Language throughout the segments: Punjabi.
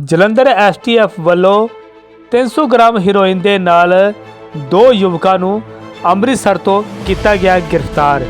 ਜਲੰਧਰ ਐਸਟੀਐਫ ਵੱਲੋਂ 300 ਗ੍ਰਾਮ ਹੀਰੋਇਨ ਦੇ ਨਾਲ ਦੋ ਯੁਵਕਾਂ ਨੂੰ ਅੰਮ੍ਰਿਤਸਰ ਤੋਂ ਕੀਤਾ ਗਿਆ ਗ੍ਰਿਫਤਾਰ।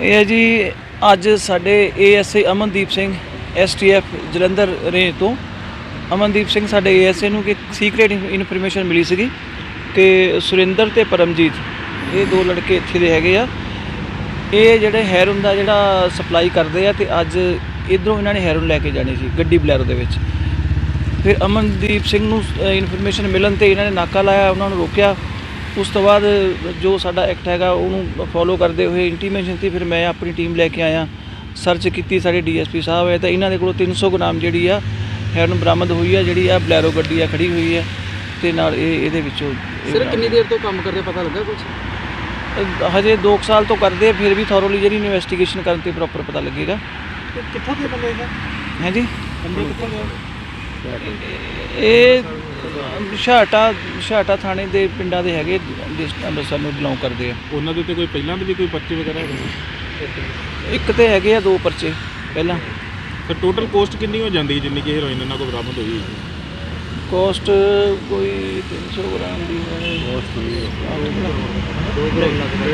ਇਹ ਹੈ ਜੀ, ਅੱਜ ਸਾਡੇ ASA Amandeep Singh STF Jalandhar range ਤੋਂ। ਅਮਨਦੀਪ ਸਿੰਘ, ਸਾਡੇ ਏਐਸਏ ਨੂੰ ਕਿ ਸੀਕ੍ਰੀਟ ਇਨਫੋਰਮੇਸ਼ਨ ਮਿਲੀ ਸੀਗੀ ਕਿ ਸੁਰਿੰਦਰ ਤੇ ਪਰਮਜੀਤ, ਇਹ ਦੋ ਲੜਕੇ ਇੱਥੇ ਦੇ ਹੈਗੇ ਆ। ਇਹ ਜਿਹੜੇ ਹੈਰੋਨ ਦਾ ਜਿਹੜਾ ਸਪਲਾਈ ਕਰਦੇ ਆ ਤੇ ਅੱਜ ਇਧਰੋਂ ਇਹਨਾਂ ਨੇ ਹੈਰੋਨ ਲੈ ਕੇ ਜਾਣੀ ਸੀ, ਗੱਡੀ ਬਲੈਰੋ ਦੇ ਵਿੱਚ। ਫਿਰ ਅਮਨਦੀਪ ਸਿੰਘ ਨੂੰ ਇਨਫੋਰਮੇਸ਼ਨ ਮਿਲਣ ਤੇ ਇਹਨਾਂ ਨੇ ਨਾਕਾ ਲਾਇਆ, ਉਹਨਾਂ ਨੂੰ ਰੋਕਿਆ। ਉਸ ਤੋਂ ਬਾਅਦ ਜੋ ਸਾਡਾ ਐਕਟ ਹੈਗਾ ਉਹਨੂੰ ਫੋਲੋ ਕਰਦੇ ਹੋਏ ਇੰਟੀਮੇਸ਼ਨ ਤੇ ਫਿਰ ਮੈਂ ਆਪਣੀ ਟੀਮ ਲੈ ਕੇ ਆਇਆ। ਸਰਚ ਕੀਤੀ ਸਾਡੇ ਡੀਐਸਪੀ ਸਾਹਿਬ ਹੈ ਤਾਂ ਇਹਨਾਂ ਦੇ ਕੋਲੋਂ 300 ਗ੍ਰਾਮ ਜਿਹੜੀ ਆ ਹੈਰਨ ਬਰਾਮਦ ਹੋਈ ਆ ਜਿਹੜੀ ਆ ਬਲੈਰੋ ਗੱਡੀ ਆ ਖੜੀ ਹੋਈ ਹੈ ਤੇ ਨਾਲ ਇਹ ਇਹਦੇ ਵਿੱਚੋਂ ਸਰ ਕਿੰਨੀ ਦੇਰ ਤੋਂ ਕੰਮ ਕਰਦੇ ਪਤਾ ਲੱਗਾ ਕੁਝ ਹਜੇ 2 ਸਾਲ ਤੋਂ ਕਰਦੇ ਆ, ਫਿਰ ਵੀ ਥੋਰੋਲੀ ਜਿਹੜੀ ਇਨਵੈਸਟੀਗੇਸ਼ਨ ਕਰਨ ਤੇ ਪ੍ਰੋਪਰ ਪਤਾ ਲੱਗੇਗਾ। ਕਿੱਥੋਂ ਦੇ ਬੰਦੇ ਹੈ ਹੈ ਜੀ? ਬੰਦੇ ਕਿੱਥੋਂ ਦੇ ਇਹ ਸ਼ਾਟਾ ਸ਼ਾਟਾ ਥਾਣੇ ਦੇ ਪਿੰਡਾਂ ਦੇ ਹੈਗੇ ਡਿਸਟ ਅੰਮ੍ਰਿਤਸਰ ਨੂੰ ਬਿਲੋਂਗ ਕਰਦੇ ਆ। ਉਹਨਾਂ ਦੇ ਉੱਤੇ ਕੋਈ ਪਹਿਲਾਂ ਦੇ ਵੀ ਕੋਈ ਪਰਚੇ ਵਗੈਰਾ ਹੈਗੇ? ਇੱਕ ਤੇ ਹੈਗੇ ਆ ਦੋ ਪਰਚੇ ਪਹਿਲਾਂ। ਤੇ ਟੋਟਲ ਕੋਸਟ ਕਿੰਨੀ ਹੋ ਜਾਂਦੀ ਹੈ ਜਿੰਨੀ ਕਿ ਹੀਰੋਇਨ ਇਹਨਾਂ ਕੋਲ ਬਰਾਮਦ ਹੋਈ ਹੈ? ਕੋਸਟ ਕੋਈ 300 ਗ੍ਰਾਮ ਦੀ ਹੈ। ਕੋਸਟ ਵੀ 2 ਗ੍ਰਾਮ ਲੱਗਦਾ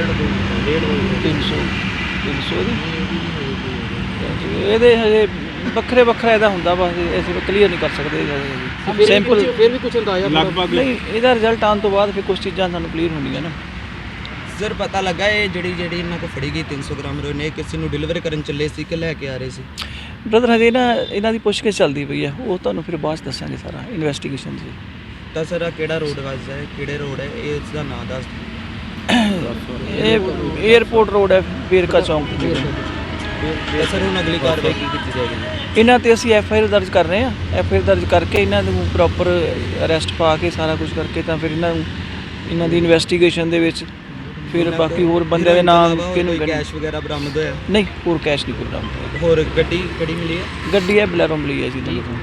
300 300 ਦੀ ਇਹਦੇ ਹਜੇ ਵੱਖਰੇ ਵੱਖਰਾ ਇਹਦਾ ਹੁੰਦਾ ਵਾ ਇਹ ਅਸੀਂ ਕਲੀਅਰ ਨਹੀਂ ਕਰ ਸਕਦੇ ਸੈਂਪਲ ਫਿਰ ਵੀ ਕੁਝ ਅੰਦਾਜ਼ਾ ਲਗਭਗ ਨਹੀਂ ਇਹਦਾ ਰਿਜ਼ਲਟ ਆਉਣ ਤੋਂ ਬਾਅਦ ਫਿਰ ਕੁਝ ਚੀਜ਼ਾਂ ਸਾਨੂੰ ਕਲੀਅਰ ਹੁੰਦੀਆਂ ਨਾ। ਸਰ ਪਤਾ ਲੱਗਾ ਇਹ ਜਿਹੜੀ ਜਿਹੜੀ ਇਹਨਾਂ ਕੋ ਫੜੀ ਗਈ 300 ਗ੍ਰਾਮ ਇਹ ਕਿਸੇ ਨੂੰ ਡਿਲੀਵਰ ਕਰਨ ਚੱਲੇ ਸੀ ਕਿ ਲੈ ਕੇ ਆ ਰਹੇ ਸੀ? ਬ੍ਰਦਰ ਹਜੇ ਨਾ ਇਹਨਾਂ ਦੀ ਪੁੱਛਗਿੱਛ ਚੱਲਦੀ ਪਈ ਹੈ ਉਹ ਤੁਹਾਨੂੰ ਫਿਰ ਬਾਅਦ 'ਚ ਦੱਸਾਂਗੇ ਸਾਰਾ ਇਨਵੈਸਟੀਗੇਸ਼ਨ ਜੀ ਤਾਂ ਸਰ ਕਿਹੜਾ ਰੋਡ ਵੱਜਦਾ ਹੈ ਕਿਹੜੇ ਰੋਡ ਹੈ ਇਹ ਇਸ ਦਾ ਨਾਮ ਦੱਸ ਇਹ 에어ਪੋਰਟ ਰੋਡ ਹੈ ਵੇਰਕਾ ਚੌਂਕ। ਦੇ ਸਰ ਹੁਣ ਅਗਲੀ ਕਾਰਵਾਈ ਕੀ ਕੀਤੀ ਜਾਏਗੀ? ਇਹਨਾਂ ਤੇ ਅਸੀਂ ਐਫ ਆਈ ਆਰ ਦਰਜ ਕਰ ਰਹੇ ਹਾਂ। ਐਫ ਆਈ ਆਰ ਦਰਜ ਕਰਕੇ ਇਹਨਾਂ ਨੂੰ ਪ੍ਰੋਪਰ ਅਰੈਸਟ ਪਾ ਕੇ ਸਾਰਾ ਕੁਝ ਕਰਕੇ ਤਾਂ ਫਿਰ ਇਹਨਾਂ ਨੂੰ ਇਹਨਾਂ ਦੀ ਇਨਵੈਸਟੀਗੇਸ਼ਨ ਦੇ ਵਿੱਚ ਫਿਰ ਬਾਕੀ ਹੋਰ ਬੰਦਿਆਂ ਦੇ ਨਾਮ ਕਿਹਨੂੰ ਕੈਸ਼ ਵਗੈਰਾ ਬਰਾਮਦ ਹੋਇਆ? ਨਹੀਂ ਹੋਰ ਕੈਸ਼ ਨਹੀਂ ਕੋਈ ਬਰਾਮਦ ਹੋਰ ਗੱਡੀ ਕਿਹੜੀ ਮਿਲੀ ਹੈ? ਗੱਡੀ ਹੈ ਬਲੈਰੋ ਮਿਲੀ ਹੈ ਜੀ ਕੋਲ।